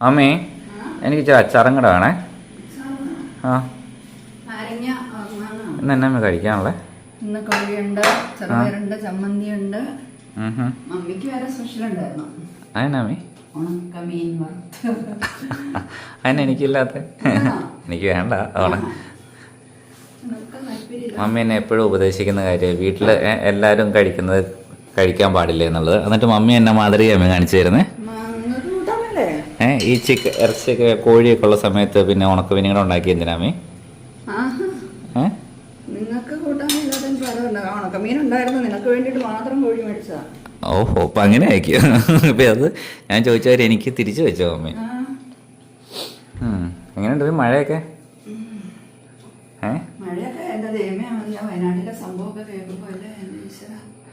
അമ്മേ എനിക്ക് ഇച്ചിരി അച്ചാറും കൂടെ വേണേ. ആ. ഇന്ന് എന്നെ അമ്മ കഴിക്കാനുള്ളേ? ഇന്ന് കോഴിയുണ്ട് ചെറുപയറുണ്ട് ചമ്മന്തിയുണ്ട്. ഉം ഹും. മമ്മിക്ക് വേറെ സ്പെഷ്യൽ ഉണ്ടായിരുന്നു. അതിന് എനിക്കില്ലാത്ത? എനിക്ക് വേണ്ട അവിടെ. മമ്മി എന്നെ എപ്പോഴും ഉപദേശിക്കുന്ന കാര്യം വീട്ടിൽ എല്ലാവരും കഴിക്കുന്നത് കഴിക്കാൻ പാടില്ല എന്നുള്ളത്. എന്നിട്ട് മമ്മി എന്നെ മാതൃകയമ്മ കാണിച്ചു തരുന്നേ. ഈ ചിക്കൻ ഇറച്ചിയൊക്കെ കോഴിയൊക്കെ ഉള്ള സമയത്ത് പിന്നെ ഉണക്ക മീനുകൾ ഉണ്ടാക്കി എന്തിനാ അമ്മേ? ആഹാ. ഏഹ് നിങ്ങൾക്ക് ഉണക്കമീൻ ഉണ്ടായിരുന്നു. നിനക്ക് വേണ്ടിയിട്ട് മാത്രം കോഴി മേടിച്ചതാ. ഓഹോ അപ്പൊ അങ്ങനെ ആയിക്കോ. അപ്പം അത് ഞാൻ ചോദിച്ചവർ എനിക്ക് തിരിച്ചു വെച്ചോ അമ്മേ. എങ്ങനെയുണ്ട്? മഴയൊക്കെ?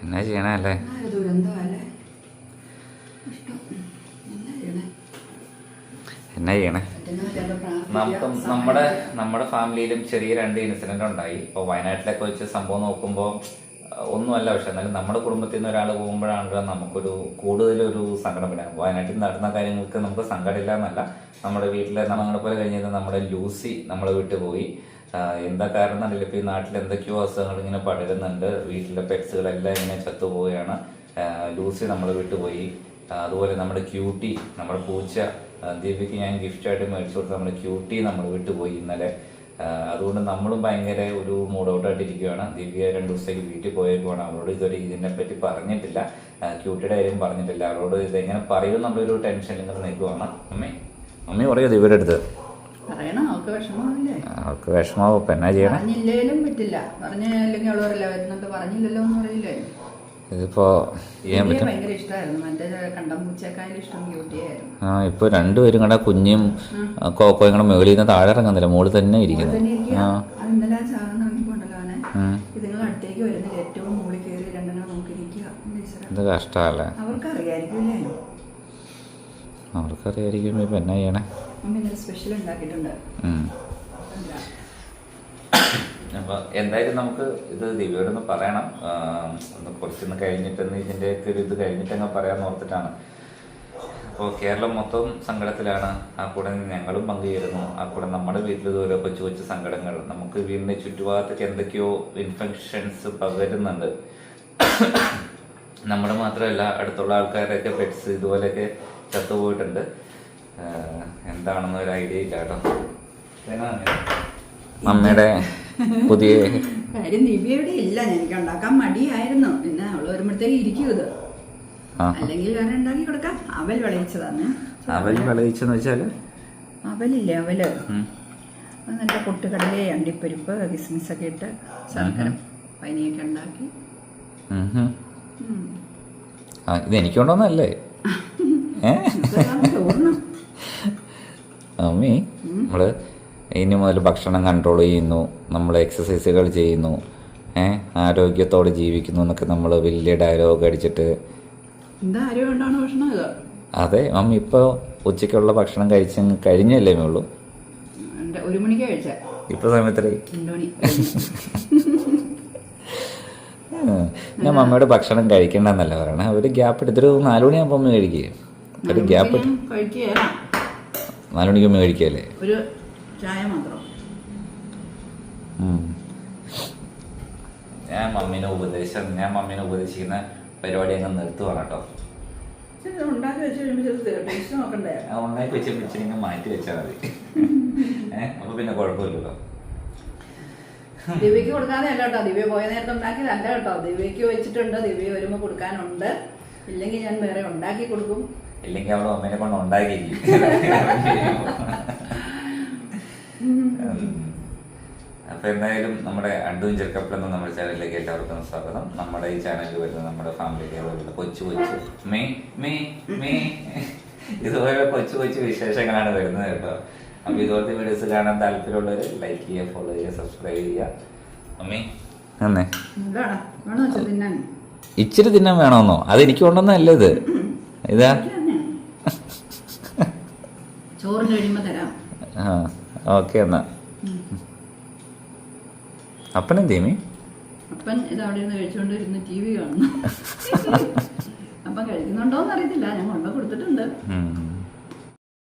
എന്നാ ചെയ്യണല്ലേ എന്റെ എന്നാ ചെയ്യണേ നമുക്ക് നമ്മുടെ നമ്മുടെ ഫാമിലിയിലും ചെറിയ രണ്ട് ഇൻസിഡന്റ് ഉണ്ടായി. ഇപ്പോൾ വയനാട്ടിലൊക്കെ വെച്ച് സംഭവം നോക്കുമ്പോൾ ഒന്നുമല്ല പക്ഷെ എന്നാലും നമ്മുടെ കുടുംബത്തിൽ നിന്ന് ഒരാൾ പോകുമ്പോഴാണ് നമുക്കൊരു കൂടുതലൊരു സങ്കടം വരാം. വയനാട്ടിൽ നടന്ന കാര്യങ്ങൾക്ക് നമുക്ക് സങ്കടമില്ല എന്നല്ല നമ്മുടെ വീട്ടിലെ നമ്മളെ പോലെ കഴിഞ്ഞത് നമ്മുടെ ലൂസി നമ്മളെ വിട്ടു പോയി. എന്താ കാരണം എന്നറിയില്ല. ഇപ്പോൾ ഈ നാട്ടിൽ എന്തൊക്കെയോ അസുഖങ്ങൾ ഇങ്ങനെ പടരുന്നുണ്ട്. വീട്ടിലെ പെറ്റ്സുകളെല്ലാം ഇങ്ങനെ ചത്തുപോവുകയാണ്. ലൂസി നമ്മളെ വിട്ടുപോയി അതുപോലെ നമ്മുടെ ക്യൂട്ടി നമ്മുടെ പൂച്ച ദിവ്യക്ക് ഞാൻ ഗിഫ്റ്റായിട്ട് മേടിച്ചു കൊടുത്ത് നമ്മുടെ ക്യൂട്ടി നമ്മൾ വിട്ടുപോയി ഇന്നലെ. അതുകൊണ്ട് നമ്മളും ഭയങ്കര ഒരു മൂഡ് ഔട്ട് ആയിട്ടിരിക്കുകയാണ് ദിവ്യ രണ്ട് ദിവസത്തേക്ക് വീട്ടിൽ പോയേക്കുവാണ്. അവളോട് ഇതുവരെ ഇതിനെ പറ്റി പറഞ്ഞിട്ടില്ല ക്യൂട്ടിയുടെ കാര്യം പറഞ്ഞിട്ടില്ല. അവളോട് ഇത് എങ്ങനെ പറയും നമ്മളൊരു ടെൻഷൻ ഇങ്ങനെ നിൽക്കുവാണ്. അമ്മേ. അമ്മ പറയോ ദിവ്യയുടെ അടുത്ത്. പറയണം അവൾക്ക് വിഷമാവും ഇപ്പം എന്നാ ചെയ്യണം? പറഞ്ഞില്ലേലും പറ്റില്ല. പറഞ്ഞില്ലെങ്കിൽ വരുന്നുണ്ട് പറഞ്ഞില്ലല്ലോ എന്ന് പറയില്ലേ? ഇതിപ്പോ ചെയ്യാൻ പറ്റും. ആ ഇപ്പൊ രണ്ടുപേരും കണ്ട കുഞ്ഞും കോക്കോയും കൂടെ മുകളിൽ നിന്ന് താഴെ ഇറങ്ങുന്നില്ല. മുകളിൽ തന്നെ ഇരിക്കുന്നു. ആ. ഇത് അവർക്കറിയായിരിക്കുമല്ലേ? അവർക്കറിയായിരിക്കും ഇപ്പൊ എന്നാ ചെയ്യണേ. സ്പെഷ്യൽ ഉണ്ടാക്കിയിട്ടുണ്ട്. എന്തായാലും നമുക്ക് ഇത് ദിവ്യോടൊന്ന് പറയണം. ഒന്ന് കുറച്ചൊന്ന് കഴിഞ്ഞിട്ടൊന്ന് ഇതിന്റെ ഒക്കെ ഒരു ഇത് കഴിഞ്ഞിട്ടങ്ങ് പറയാൻ ഓർത്തിട്ടാണ്. അപ്പോൾ കേരളം മൊത്തം സങ്കടത്തിലാണ്. ആ കൂടെ ഞങ്ങളും പങ്കുചേരുന്നു. ആ കൂടെ നമ്മുടെ വീട്ടിൽ ദൂരെ കൊച്ചു കൊച്ചു സങ്കടങ്ങൾ. നമുക്ക് വീടിന്റെ ചുറ്റുപാടത്തേക്ക് എന്തൊക്കെയോ ഇൻഫെക്ഷൻസ് പകരുന്നുണ്ട്. നമ്മുടെ മാത്രമല്ല അടുത്തുള്ള ആൾക്കാരൊക്കെ പെറ്റ്സ് ഇതുപോലെയൊക്കെ ചത്തുപോയിട്ടുണ്ട്. എന്താണെന്ന് ഒരു ഐഡിയ ഇല്ല കേട്ടോ. അമ്മയുടെ പുതിയ കാര്യം ദിവ്യയുടെ ഇല്ല എനിക്ക് ഉണ്ടാക്കാൻ മടിയായിരുന്നു. പിന്നെ അവൾ വരുമ്പോഴത്തേക്ക് ഇരിക്കും ഇത്. അല്ലെങ്കിൽ വേറെ ഉണ്ടാക്കി കൊടുക്കാം. അവൽ വിളയിച്ചതാണ്. അവൽ വിളയിച്ചെന്ന് വെച്ചാൽ? അവലില്ലേ അവൽ? നല്ല പൊട്ടുകടലെ അണ്ടിപ്പരിപ്പ് കിസ്മിസ് ഒക്കെ ഇട്ട് ശർക്കര പനിയൊക്കെ ഉണ്ടാക്കി. ഇത് എനിക്കുണ്ടോന്നല്ലേ? അമ്മി നമ്മൾ ഇനി മുതൽ ഭക്ഷണം കൺട്രോൾ ചെയ്യുന്നു. നമ്മൾ എക്സസൈസുകൾ ചെയ്യുന്നു. ആരോഗ്യത്തോടെ ജീവിക്കുന്നു എന്നൊക്കെ നമ്മൾ വലിയ ഡയലോഗ് അടിച്ചിട്ട്. അതെ മമ്മി ഇപ്പോൾ ഉച്ചയ്ക്കുള്ള ഭക്ഷണം കഴിച്ച് കഴിഞ്ഞല്ലേ ഉള്ളൂ ഒരു മണിക്ക് കഴിച്ചേ? ഇപ്പോൾ സമയത്തേ രണ്ടു മണി. ഞാൻ മമ്മിയുടെ ഭക്ഷണം കഴിക്കണ്ടെന്നല്ല പറയണേ. ഒരു ഗ്യാപ്പ് എടുത്തിട്ട് നാലുമണി മമ്മി കഴിക്കുക ഒരു ഗ്യാപ്പ് ഞാൻ കഴിക്കുകയല്ല മണിക്ക് മമ്മി കഴിക്കുകയല്ലേ ഒരു ചായ മാത്രം. ഞാൻ മമ്മീനെ ഉപദേശം ഞാൻ മമ്മീനെ ഉപദേശിക്കുന്ന പരിപാടി അങ്ങ് നിർത്തുവാണ് കേട്ടോ. ഇത് ഉണ്ടാക്കി വെച്ച് കഴിയുമ്പോൾ ആ ഉണ്ടാക്കി വെച്ച് വെച്ചിങ്ങനെ മാറ്റി വെച്ചാൽ മതി. ഏഹ് അപ്പൊ പിന്നെ കുഴപ്പമില്ലല്ലോ. ദിവ്യക്ക് കൊടുക്കാതെ അല്ല കേട്ടോ. ദിവ്യ പോയ നേരത്തെ ഉണ്ടാക്കിയതല്ല കേട്ടോ. ദിവ്യക്ക് വെച്ചിട്ടുണ്ട്. ദിവ്യ വരുമ്പോൾ കൊടുക്കാനുണ്ട്. ഇല്ലെങ്കിൽ ഞാൻ വേറെ ഉണ്ടാക്കി കൊടുക്കും. ഇല്ലെങ്കിൽ അവളെ അമ്മേനെ കൊണ്ട് ഉണ്ടാക്കിയിരിക്കും. അപ്പൊ എന്തായാലും നമ്മുടെ അഡ്വഞ്ചർ കപ്പിൾ എന്ന നമ്മുടെ ചാനലിലേക്ക് എല്ലാവർക്കും സ്വാഗതം. നമ്മുടെ ഈ ചാനലിൽ വരുന്ന നമ്മുടെ ഫാമിലിയിലുള്ള കൊച്ചു കൊച്ചു മേ മേ മേ. ഇതുപോലെ കൊച്ചു കൊച്ചു വിശേഷങ്ങളാണ് വരുന്നത് കേട്ടോ. അപ്പൊ ഇതുപോലത്തെ വീഡിയോസ് കാണാൻ താല്പര്യമുള്ളവർ ലൈക്ക് ചെയ്യുക ഫോളോ ചെയ്യുക സബ്സ്ക്രൈബ് ചെയ്യുക. അന്നേ തിന്നാൻ. ഇച്ചിരി തിന്നാൻ വേണമെന്നോ അത് എനിക്ക് കൊണ്ടൊന്നല്ല ഇത്? ഇതാ. ചോറിന് കഴിയുമ്പോ ചോറ് കഴിയുമ്പോൾ തരാം. ആ. ഓക്കെ എന്നാ. ചെയ്യുമേ അപ്പൻ ഇത് അവിടെ ഇരുന്ന് കഴിച്ചുകൊണ്ടിരുന്ന് ടി വി കാണുന്നു. അപ്പം കഴിക്കുന്നുണ്ടോന്ന് അറിയത്തില്ല ഞാൻ കൊണ്ടു കൊടുത്തിട്ടുണ്ട്.